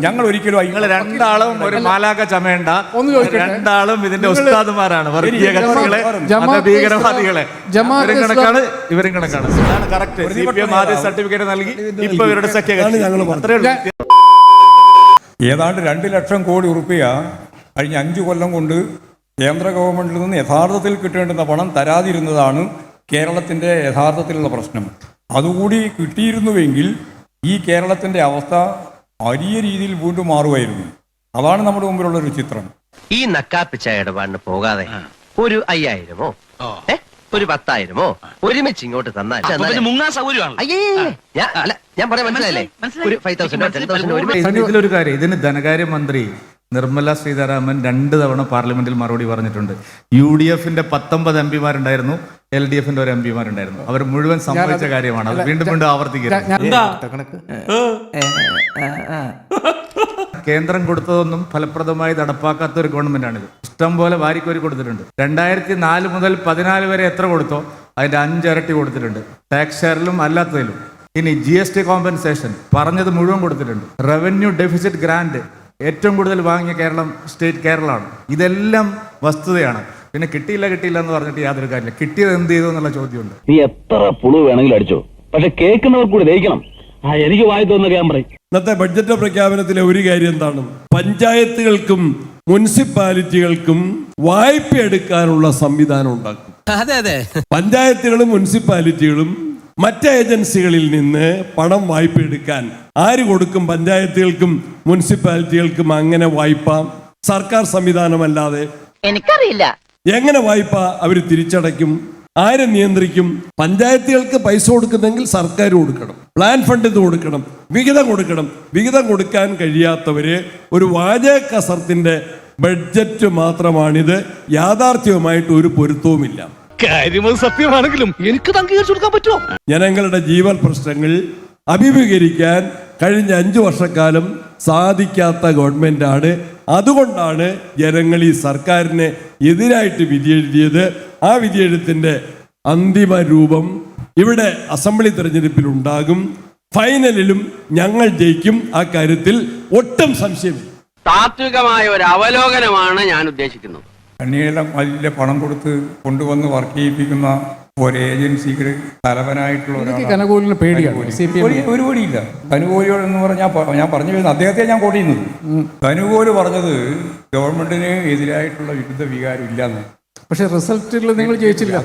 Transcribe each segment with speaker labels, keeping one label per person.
Speaker 1: ഞങ്ങൾ ഒരിക്കലും
Speaker 2: നിങ്ങൾ രണ്ടാളും ഒരു മാലാക ചമയണ്ട
Speaker 3: ഒന്ന് ചോദിക്കട്ടെ?
Speaker 2: രണ്ടാളും ഇതിന്റെ ഉസ്താദുമാരാണ് വർഗീയ
Speaker 1: ജമാ-
Speaker 2: ഭീകരവാദികളെ. ഇവരും കണക്കാണ് ഇവരും കണക്കാണ്. അതാണ് കറക്റ്റ് സി പി എം ആദ്യം സർട്ടിഫിക്കറ്റ് നൽകി ഇപ്പൊ ഇവരുടെ സഖ്യ അത്രേ ഉള്ളൂ.
Speaker 1: ഏതാണ്ട് രണ്ട് ലക്ഷം കോടി ഉറുപ്പിക കഴിഞ്ഞ അഞ്ചു കൊല്ലം കൊണ്ട് കേന്ദ്ര ഗവൺമെന്റിൽ നിന്ന് യഥാർത്ഥത്തിൽ കിട്ടേണ്ടുന്ന പണം തരാതിരുന്നതാണ് കേരളത്തിന്റെ യഥാർത്ഥത്തിലുള്ള പ്രശ്നം. അതുകൂടി കിട്ടിയിരുന്നുവെങ്കിൽ ഈ കേരളത്തിന്റെ അവസ്ഥ വലിയ രീതിയിൽ വീണ്ടും മാറുമായിരുന്നു. അതാണ് നമ്മുടെ മുമ്പിലുള്ള ഒരു ചിത്രം.
Speaker 4: ഈ നക്കാപ്പിച്ച ഇടപാടിന് പോകാതെ ഒരു അയ്യായിരമോ? ഒരു പത്തായിരമോ? ഒരുമിച്ച് ഇങ്ങോട്ട് തന്നാൽ
Speaker 5: പിന്നെ മുങ്ങാൻ സൗകര്യമാണ്.
Speaker 4: അയ്യേ ഞാൻ അല്ല ഞാൻ പറയാൻ മനസ്സിലായില്ലേ? ഒരു ഫൈവ് തൗസൻഡ് ടെൻ തൗസൻഡ് ഒരുമിച്ച്.
Speaker 2: ഇതിന് ഇതിലൊരു കാര്യം ഇതിന് ധനകാര്യമന്ത്രി നിർമ്മല സീതാരാമൻ രണ്ട് തവണ പാർലമെന്റിൽ മറുപടി പറഞ്ഞിട്ടുണ്ട്. യു ഡി എഫിന്റെ പത്തൊമ്പത് എം പിമാരുണ്ടായിരുന്നു. എൽ ഡി എഫിന്റെ ഒരു എം പിമാരുണ്ടായിരുന്നു. അവർ മുഴുവൻ സംഭവിച്ച കാര്യമാണ്. അത് വീണ്ടും വീണ്ടും ആവർത്തിക്കരുത്. കേന്ദ്രം കൊടുത്തതൊന്നും ഫലപ്രദമായി നടപ്പാക്കാത്ത ഒരു ഗവൺമെന്റാണിത്. ഇഷ്ടം പോലെ വാരിക്കോരി കൊടുത്തിട്ടുണ്ട്. രണ്ടായിരത്തി നാല് മുതൽ പതിനാല് വരെ എത്ര കൊടുത്തോ അതിന്റെ അഞ്ചിരട്ടി കൊടുത്തിട്ടുണ്ട്. ടാക്സ് ഷെയറിലും അല്ലാത്തതിലും. ഇനി ജി എസ് ടി കോമ്പൻസേഷൻ പറഞ്ഞത് മുഴുവൻ കൊടുത്തിട്ടുണ്ട്. റവന്യൂ ഡെഫിസിറ്റ് ഗ്രാന്റ് ഏറ്റവും കൂടുതൽ വാങ്ങിയ കേരളം സ്റ്റേറ്റ് കേരളമാണ്. ഇതെല്ലാം വസ്തുതയാണ്. പിന്നെ കിട്ടിയില്ല കിട്ടിയില്ല എന്ന് പറഞ്ഞിട്ട് യാതൊരു കാര്യമില്ല. കിട്ടിയത് എന്ത് ചെയ്തു എന്നുള്ള ചോദ്യമുണ്ട്.
Speaker 6: നീ എത്ര പുളു വേണമെങ്കിലും അടിച്ചോ. പക്ഷെ കേൾക്കുന്നവർ കൂടി ദഹിക്കണം. ആ എനിക്ക് വായി തോന്നുന്ന ഞാൻ പറയും.
Speaker 7: ഇന്നത്തെ ബഡ്ജറ്റ് പ്രഖ്യാപനത്തിലെ ഒരു കാര്യം എന്താണ്? പഞ്ചായത്തുകൾക്കും മുനിസിപ്പാലിറ്റികൾക്കും വായ്പ എടുക്കാനുള്ള സംവിധാനം ഉണ്ടാക്കും.
Speaker 5: അതെ അതെ.
Speaker 7: പഞ്ചായത്തുകളും മുനിസിപ്പാലിറ്റികളും മറ്റ് ഏജൻസികളിൽ നിന്ന് പണം വായ്പ എടുക്കാൻ ആര് കൊടുക്കും? പഞ്ചായത്തുകൾക്കും മുനിസിപ്പാലിറ്റികൾക്കും അങ്ങനെ വായ്പ സർക്കാർ സംവിധാനമല്ലാതെ?
Speaker 8: എനിക്കറിയില്ല.
Speaker 7: എങ്ങനെ വായ്പ അവർ തിരിച്ചടയ്ക്കും? ആരെ നിയന്ത്രിക്കും? പഞ്ചായത്തുകൾക്ക് പൈസ കൊടുക്കുന്നെങ്കിൽ സർക്കാർ കൊടുക്കണം. പ്ലാൻ ഫണ്ട് ഇത് കൊടുക്കണം. വിഹിതം കൊടുക്കണം. വിഹിതം കൊടുക്കാൻ കഴിയാത്തവര് ഒരു വാചക കസർത്തിന്റെ ബഡ്ജറ്റ് മാത്രമാണിത്. യാഥാർത്ഥ്യവുമായിട്ട് ഒരു പൊരുത്തവുമില്ല.
Speaker 5: സത്യമാണെങ്കിലും എനിക്ക് അംഗീകരിച്ചു കൊടുക്കാൻ പറ്റുമോ?
Speaker 7: ജനങ്ങളുടെ ജീവൻ പ്രശ്നങ്ങൾ അഭിമുഖീകരിക്കാൻ കഴിഞ്ഞ അഞ്ച് വർഷക്കാലം സാധിക്കാത്ത ഗവൺമെന്റാണ്. അതുകൊണ്ടാണ് ജനങ്ങൾ ഈ സർക്കാരിനെ എതിരായിട്ട് വിധിയെഴുതിയത്. ആ വിധിയെഴുത്തിന്റെ അന്തിമ രൂപം ഇവിടെ അസംബ്ലി തെരഞ്ഞെടുപ്പിൽ ഉണ്ടാകും. ഫൈനലിലും ഞങ്ങൾ ജയിക്കും. ആ കാര്യത്തിൽ ഒട്ടും സംശയമില്ല.
Speaker 9: താത്വികമായ ഒരു അവലോകനമാണ് ഞാൻ ഉദ്ദേശിക്കുന്നത്.
Speaker 1: കണ്ണീരെല്ലാം വലിയ പണം കൊടുത്ത് കൊണ്ടുവന്ന് വർക്ക് ചെയ്യിപ്പിക്കുന്ന ഒരു ഏജൻസിക്ക് തലവനായിട്ടുള്ള
Speaker 3: ഒരാൾ പേടിയാണ്.
Speaker 1: ഒരു- പേടിയില്ല കനുകോലിയോട് എന്ന് പറഞ്ഞാൽ ഞാൻ പറഞ്ഞു വരുന്നത് അദ്ദേഹത്തെ ഞാൻ കൊടിയുന്നത് ധനുകോൽ പറഞ്ഞത് ഗവൺമെന്റിന് എതിരായിട്ടുള്ള വിരുദ്ധ വികാരം ഇല്ലെന്ന്.
Speaker 3: പക്ഷെ റിസൾട്ടിൽ നിങ്ങൾ ജയിച്ചില്ല.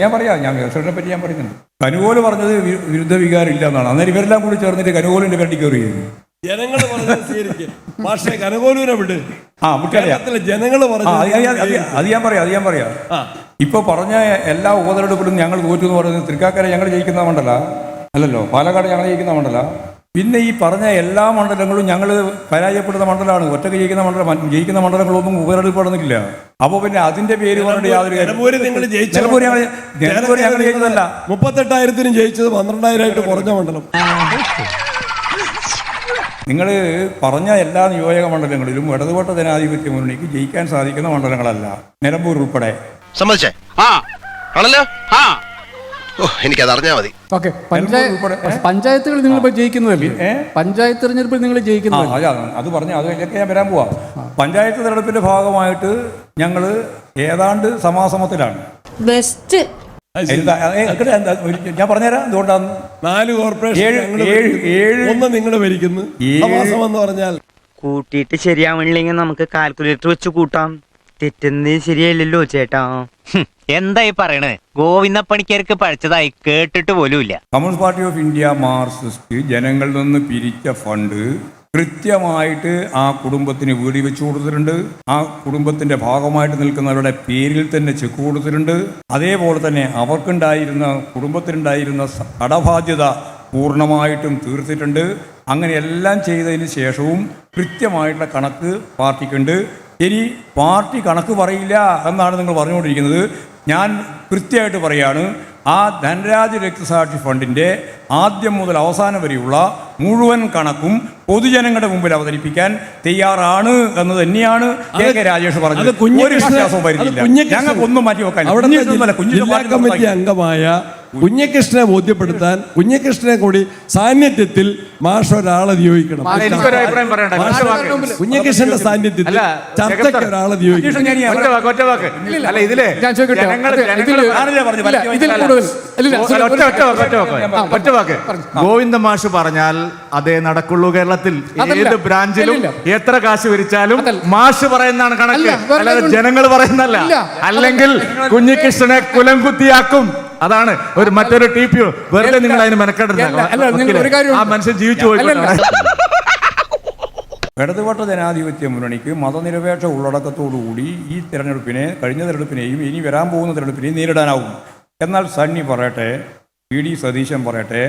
Speaker 1: ഞാൻ പറയാം ഞാൻ റിസൾട്ടിനെ പറ്റി ഞാൻ പറയുന്നുണ്ട്. കനുകോൽ പറഞ്ഞത് വിരുദ്ധ വികാരം ഇല്ല എന്നാണ് അന്നേരം ഇവരെല്ലാം കൂടി ചേർന്നിട്ട് കനുകോലിന്റെ വേണ്ടി കയറി
Speaker 7: ജനങ്ങൾ പറഞ്ഞത് സ്വീകരിക്കും. പക്ഷേ കനകോലൂരെ വിട്.
Speaker 1: ആ വിട്ടറിയാം.
Speaker 7: കേരളത്തിലെ ജനങ്ങൾ
Speaker 1: ആ, അത് ഞാൻ- അത്
Speaker 7: പറഞ്ഞു
Speaker 1: ഞാൻ- അത് ഞാൻ പറയാം അത് ഞാൻ പറയാം. ഇപ്പൊ പറഞ്ഞ എല്ലാ ഉപതെരഞ്ഞെടുപ്പിലും ഞങ്ങൾ തോറ്റു എന്ന് പറയുന്നത് തൃക്കാക്കര ഞങ്ങൾ ജയിക്കുന്ന മണ്ഡല അല്ലല്ലോ? പാലക്കാട് ഞങ്ങൾ ജയിക്കുന്ന മണ്ഡല. പിന്നെ ഈ പറഞ്ഞ എല്ലാ മണ്ഡലങ്ങളും ഞങ്ങൾ പരാജയപ്പെടുന്ന മണ്ഡലമാണ്. ഒറ്റയ്ക്ക് ജയിക്കുന്ന മണ്ഡലം മ- ജയിക്കുന്ന മണ്ഡലങ്ങളൊന്നും ഉപതെരഞ്ഞെടുപ്പ് നടന്നിട്ടില്ല. അപ്പോൾ പിന്നെ അതിന്റെ പേര് പറഞ്ഞിട്ട് യാതൊരു കാര്യം-
Speaker 7: നിലമ്പൂര് നിങ്ങൾ ജയിച്ച
Speaker 1: നിലമ്പൂര് ഞങ്ങൾ നിലമ്പൂര് ഞങ്ങൾ ജയിച്ചതല്ല
Speaker 7: മുപ്പത്തെട്ടായിരത്തിനും ജയിച്ചത് പന്ത്രണ്ടായിരമായിട്ട് കുറഞ്ഞ മണ്ഡലം.
Speaker 1: നിങ്ങൾ പറഞ്ഞ എല്ലാ നിയോജക മണ്ഡലങ്ങളിലും ഇടതുപക്ഷ ജനാധിപത്യ മുന്നണിക്ക് ജയിക്കാൻ സാധിക്കുന്ന മണ്ഡലങ്ങളല്ല. നിലമ്പൂർ ഉൾപ്പെടെ.
Speaker 4: സമ്മതിച്ചേ?
Speaker 9: ആ.
Speaker 4: ആണല്ലോ?
Speaker 9: ആ.
Speaker 4: എനിക്ക് അത് അറിഞ്ഞാൽ മതി.
Speaker 3: ഓക്കെ പഞ്ചായത്തുകൾ നിങ്ങൾ ജയിക്കുന്നതല്ലേ? പഞ്ചായത്ത് തിരഞ്ഞെടുപ്പിൽ നിങ്ങൾ ജയിക്കുന്നത്.
Speaker 1: അത് പറഞ്ഞു അതിലേക്ക് ഞാൻ വരാൻ പോവാ. പഞ്ചായത്ത് തിരഞ്ഞെടുപ്പിന്റെ ഭാഗമായിട്ട് ഞങ്ങൾ ഏതാണ്ട് സമാസമത്തിലാണ്.
Speaker 8: ബെസ്റ്റ്
Speaker 1: ഞാൻ പറഞ്ഞുതരാം എന്തുകൊണ്ടാന്ന്?
Speaker 7: നാല് കോർപ്പറേഷൻ
Speaker 1: ഏഴ്-
Speaker 7: ഞങ്ങൾ
Speaker 1: ഏഴ്-
Speaker 7: ഭരിക്കുന്നു.
Speaker 1: ഏഴ്-
Speaker 7: ഒന്ന് നിങ്ങൾ ഭരിക്കുന്നു. എന്ന് പറഞ്ഞാൽ
Speaker 10: കൂട്ടിയിട്ട് ശരിയാവണില്ലെങ്കിൽ നമുക്ക് കാൽക്കുലേറ്റർ വെച്ച് കൂട്ടാം. തെറ്റുന്നത് ശരിയല്ലല്ലോ ചേട്ടാ.
Speaker 5: എന്തായി പറയണ്? ഗോവിന്ദ പണിക്കർക്ക് പഴിച്ചതായി കേട്ടിട്ട് പോലുമില്ല.
Speaker 1: Communist party of India Marxist ജനങ്ങളിൽ നിന്ന് പിരിച്ച ഫണ്ട് കൃത്യമായിട്ട് ആ കുടുംബത്തിന് വീടി വെച്ചു കൊടുത്തിട്ടുണ്ട്. ആ കുടുംബത്തിന്റെ ഭാഗമായിട്ട് നിൽക്കുന്നവരുടെ പേരിൽ തന്നെ ചെക്ക് കൊടുത്തിട്ടുണ്ട്. അതേപോലെ തന്നെ അവർക്കുണ്ടായിരുന്ന കുടുംബത്തിനുണ്ടായിരുന്ന കടബാധ്യത പൂർണമായിട്ടും തീർത്തിട്ടുണ്ട്. അങ്ങനെ എല്ലാം ചെയ്തതിന് ശേഷവും കൃത്യമായിട്ടുള്ള കണക്ക് പാർട്ടിക്കുണ്ട്. ഇനി പാർട്ടി കണക്ക് പറയില്ല എന്നാണ് നിങ്ങൾ പറഞ്ഞുകൊണ്ടിരിക്കുന്നത്. ഞാൻ കൃത്യമായിട്ട് പറയാണ് ആ ധനരാജ് രക്തസാക്ഷി ഫണ്ടിന്റെ ആദ്യം മുതൽ അവസാനം വരെയുള്ള മുഴുവൻ കണക്കും പൊതുജനങ്ങളുടെ മുമ്പിൽ അവതരിപ്പിക്കാൻ തയ്യാറാണ് എന്ന് തന്നെയാണ് കെ കെ രാജേഷ് പറഞ്ഞത്. ഒരു വരുന്നില്ല. ഞങ്ങൾക്കൊന്നും മാറ്റി വെക്കാൻ
Speaker 7: ജില്ലാ കമ്മിറ്റി അംഗമായ കുഞ്ഞകൃഷ്ണനെ ബോധ്യപ്പെടുത്താൻ കുഞ്ഞകൃഷ്ണനെ കൂടി സാന്നിധ്യത്തിൽ മാഷ് ഒരാളെ നിയോഗിക്കണം. കുഞ്ഞകൃഷ്ണന്റെ സാന്നിധ്യത്തിൽ ചർച്ചയ്ക്ക്. ഒരാളെ നിയോഗിക്കണം.
Speaker 2: ഗോവിന്ദ മാഷ് പറഞ്ഞാൽ അതേ നടക്കുള്ളൂ കേരളത്തിൽ. ഏത് ബ്രാഞ്ചിലും എത്ര കാശ് വിരിച്ചാലും മാഷ് പറയുന്നതാണ് കണക്ക്.
Speaker 3: അല്ല,
Speaker 2: അല്ലാതെ ജനങ്ങൾ പറയുന്നല്ല അല്ലെങ്കിൽ കുഞ്ഞികൃഷ്ണനെ കുലംകുത്തിയാക്കും അതാണ് ഒരു മറ്റൊരു ടി പി വെറുതെ നിങ്ങൾ അതിന് മെനക്കെടുന്ന. ആ മനുഷ്യൻ ജീവിച്ചു.
Speaker 1: ഇടതുപക്ഷ ജനാധിപത്യ മുന്നണിക്ക് മതനിരപേക്ഷ ഉള്ളടക്കത്തോടുകൂടി ഈ തെരഞ്ഞെടുപ്പിനെ കഴിഞ്ഞ തെരഞ്ഞെടുപ്പിനെയും ഇനി വരാൻ പോകുന്ന തെരഞ്ഞെടുപ്പിനെയും നേരിടാനാവും. എന്നാൽ സണ്ണി പറയട്ടെ പി ഡി സതീശൻ പറയട്ടെ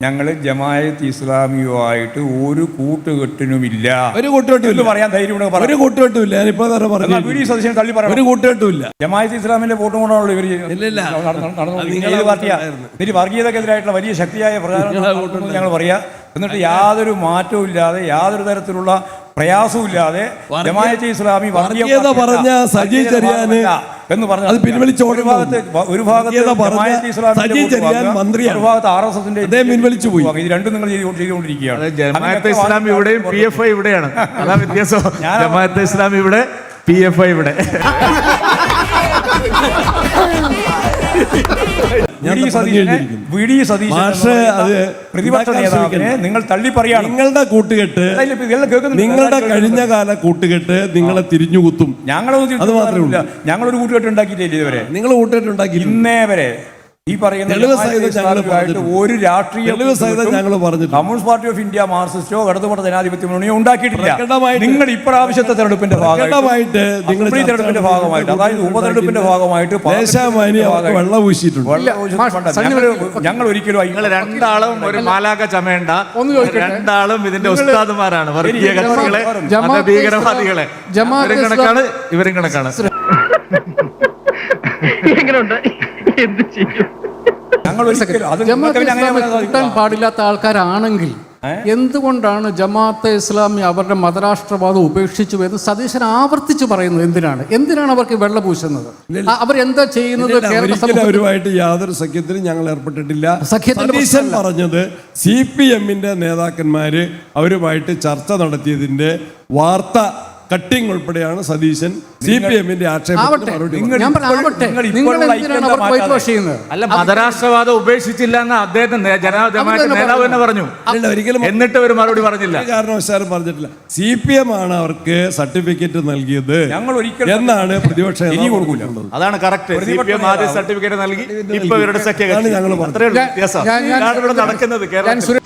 Speaker 1: ഞങ്ങൾ ജമായത്ത് ഇസ്ലാമിയുമായിട്ട് ഒരു കൂട്ടുകെട്ടിനുമില്ല.
Speaker 7: ഒരു കൂട്ടുകെട്ടും
Speaker 1: പറയാൻ ധൈര്യം
Speaker 7: ഒരു കൂട്ടുകെട്ടും ഇല്ല തള്ളി തന്നെ
Speaker 1: എന്നാൽ പി ഡി
Speaker 7: പറഞ്ഞു ഒരു കൂട്ടുകെട്ടില്ല
Speaker 1: ജമായത്ത് ഇസ്ലാമിന്റെ വോട്ടും കൊണ്ടാണല്ലോ ഇവർ നടന്നു പാർട്ടിയാ? ഇതിന് വർഗീയതക്കെതിരായിട്ടുള്ള വലിയ ശക്തിയായ പ്രചാരണം ഞങ്ങൾ പറയാ. എന്നിട്ട് യാതൊരു മാറ്റവും ഇല്ലാതെ യാതൊരു തരത്തിലുള്ള പ്രയാസവും ജമാഅത്തെ ഇസ്ലാമി വർഗീയ
Speaker 7: വർഗീയത പറഞ്ഞ സജി ചെറിയാന്
Speaker 1: എന്ന് പറഞ്ഞു
Speaker 7: അത് പിൻവലിച്ച
Speaker 1: ഒരു ഭാഗത്ത് ഒരു ഭാഗത്ത്
Speaker 7: പറഞ്ഞ
Speaker 1: ജമാഅത്തെ ഇസ്ലാമി
Speaker 7: സജി ചെറിയാൻ
Speaker 1: മന്ത്രി
Speaker 7: മന്ത്രിയാണ്.
Speaker 1: ഒരു ഭാഗത്ത് ആർ എസ് എസിന്റെ
Speaker 7: അദ്ദേഹം പിൻവലിച്ചു പോയി.
Speaker 1: ഇത് രണ്ടും നിങ്ങൾ ചെയ്തു- ചെയ്തുകൊണ്ടിരിക്കുകയാണ്
Speaker 2: ജമാഅത്തെ ഇസ്ലാം ഇവിടെയും പി എഫ് ഐ ഇവിടെയാണ് അതാ വ്യത്യാസം ജമാഅത്തെ ഇസ്ലാം ഇവിടെ പി എഫ് ഐ ഇവിടെ
Speaker 1: പ്രതിപക്ഷ നേതാവിനെ നിങ്ങൾ തള്ളി പറയാണ്
Speaker 7: നിങ്ങളുടെ കൂട്ടുകെട്ട്. നിങ്ങളുടെ കഴിഞ്ഞ കാല കൂട്ടുകെട്ട് നിങ്ങളെ തിരിഞ്ഞുകുത്തും.
Speaker 1: ഞങ്ങളൊന്നും
Speaker 7: അത് മാത്രമേ ഉള്ളൂ.
Speaker 1: ഞങ്ങളൊരു കൂട്ടുകെട്ട് ഉണ്ടാക്കിയിട്ടില്ല ഇതുവരെ?
Speaker 7: നിങ്ങൾ കൂട്ടുകെട്ടുണ്ടാക്കിയില്ല
Speaker 1: ഇന്നേ വരെ. ഈ പറയുന്ന
Speaker 7: തെളിവ്
Speaker 1: ജമാഅത്തെ
Speaker 7: സഹിതം ഞങ്ങൾ
Speaker 1: ഇസ്ലാമിയുമായിട്ട് ഒരു രാഷ്ട്രീയ
Speaker 7: തെളിവ് സഹിതം
Speaker 1: കൂട്ടുകെട്ടും
Speaker 7: ഞങ്ങൾ പറഞ്ഞു
Speaker 1: കമ്മ്യൂണിസ്റ്റ് പാർട്ടി ഓഫ് ഇന്ത്യ മാർസിസ്റ്റോ ഇടതുപക്ഷ ജനാധിപത്യ മുന്നണിയോ ഉണ്ടാക്കിയിട്ടില്ല. നിങ്ങൾ ഇപ്രാവശ്യത്തെ തെരഞ്ഞെടുപ്പിന്റെ ഭാഗമായിട്ട് തെരഞ്ഞെടുപ്പിന്റെ ഭാഗമായിട്ട് അതായത് ഉപതെരഞ്ഞെടുപ്പിന്റെ ഭാഗമായിട്ട് ഞങ്ങൾ
Speaker 3: ഒരു-
Speaker 1: ഒരിക്കലും
Speaker 2: നിങ്ങൾ രണ്ടാളും ഒരു മാലാക
Speaker 3: ചോദിക്കട്ടെ.
Speaker 2: രണ്ടാളും ഇതിന്റെ ഉസ്താദുമാരാണ്. വർഗീയ കക്ഷികളെ ഭീകരവാദികളെ. ഇവരും കണക്കാണ് ഇവരും കണക്കാണ്.
Speaker 1: ഞങ്ങൾ ഒരിക്കലും അത് നിങ്ങൾക്ക്
Speaker 3: ജമാഅത്തെ
Speaker 1: പിന്നെ അങ്ങനെ
Speaker 3: ഇസ്ലാമി
Speaker 1: പറയാൻ
Speaker 3: കൂട്ടാൻ
Speaker 1: സാധിക്കില്ല.
Speaker 3: പാടില്ലാത്ത ആൾക്കാരാണെങ്കിൽ എന്തുകൊണ്ടാണ് ജമാഅത്തെ ഇസ്ലാമി അവരുടെ മതരാഷ്ട്രവാദം ഉപേക്ഷിച്ചു എന്ന് സതീശൻ ആവർത്തിച്ച് പറയുന്നത് എന്തിനാണ്? എന്തിനാണ് അവർക്ക് വെള്ള പൂശുന്നത്? അവർ എന്താ ചെയ്യുന്നത്
Speaker 7: ഇല്ലില്ല,
Speaker 3: കേരള
Speaker 7: ഒരിക്കലും
Speaker 3: സമൂഹത്തിൽ?
Speaker 7: അവരുമായിട്ട് യാതൊരു സഖ്യത്തിലും ഞങ്ങൾ ഏർപ്പെട്ടിട്ടില്ല.
Speaker 3: സഖ്യത്തിന്റെ
Speaker 7: സതീശൻ
Speaker 3: പ്രശ്നമല്ല.
Speaker 7: പറഞ്ഞത് സി പി എമ്മിന്റെ നേതാക്കന്മാര് അവരുമായിട്ട് ചർച്ച നടത്തിയതിന്റെ വാർത്ത കട്ടിംഗ് ഉൾപ്പെടെയാണ് സതീശൻ സി പി എമ്മിന്റെ
Speaker 2: അല്ല? മതരാഷ്ട്രവാദം ഉപേക്ഷിച്ചില്ല എന്ന് അദ്ദേഹം നേതാവ് തന്നെ പറഞ്ഞു.
Speaker 7: ഒരിക്കലും
Speaker 2: എന്നിട്ട് ഒരു മറുപടി പറഞ്ഞില്ല.
Speaker 7: കാരണവശാലും പറഞ്ഞിട്ടില്ല. സി പി എം ആണ് അവർക്ക് സർട്ടിഫിക്കറ്റ് നൽകിയത്
Speaker 1: ഞങ്ങൾ ഒരിക്കലും
Speaker 7: എന്നാണ് പ്രതിപക്ഷ.
Speaker 2: അതാണ് കറക്റ്റ് സി പി എം ആദ്യം സർട്ടിഫിക്കറ്റ് നൽകി ഇപ്പൊ ഇവരുടെ സഖ്യ
Speaker 7: ഞങ്ങൾ
Speaker 2: നടക്കുന്നത്
Speaker 3: സുരേ-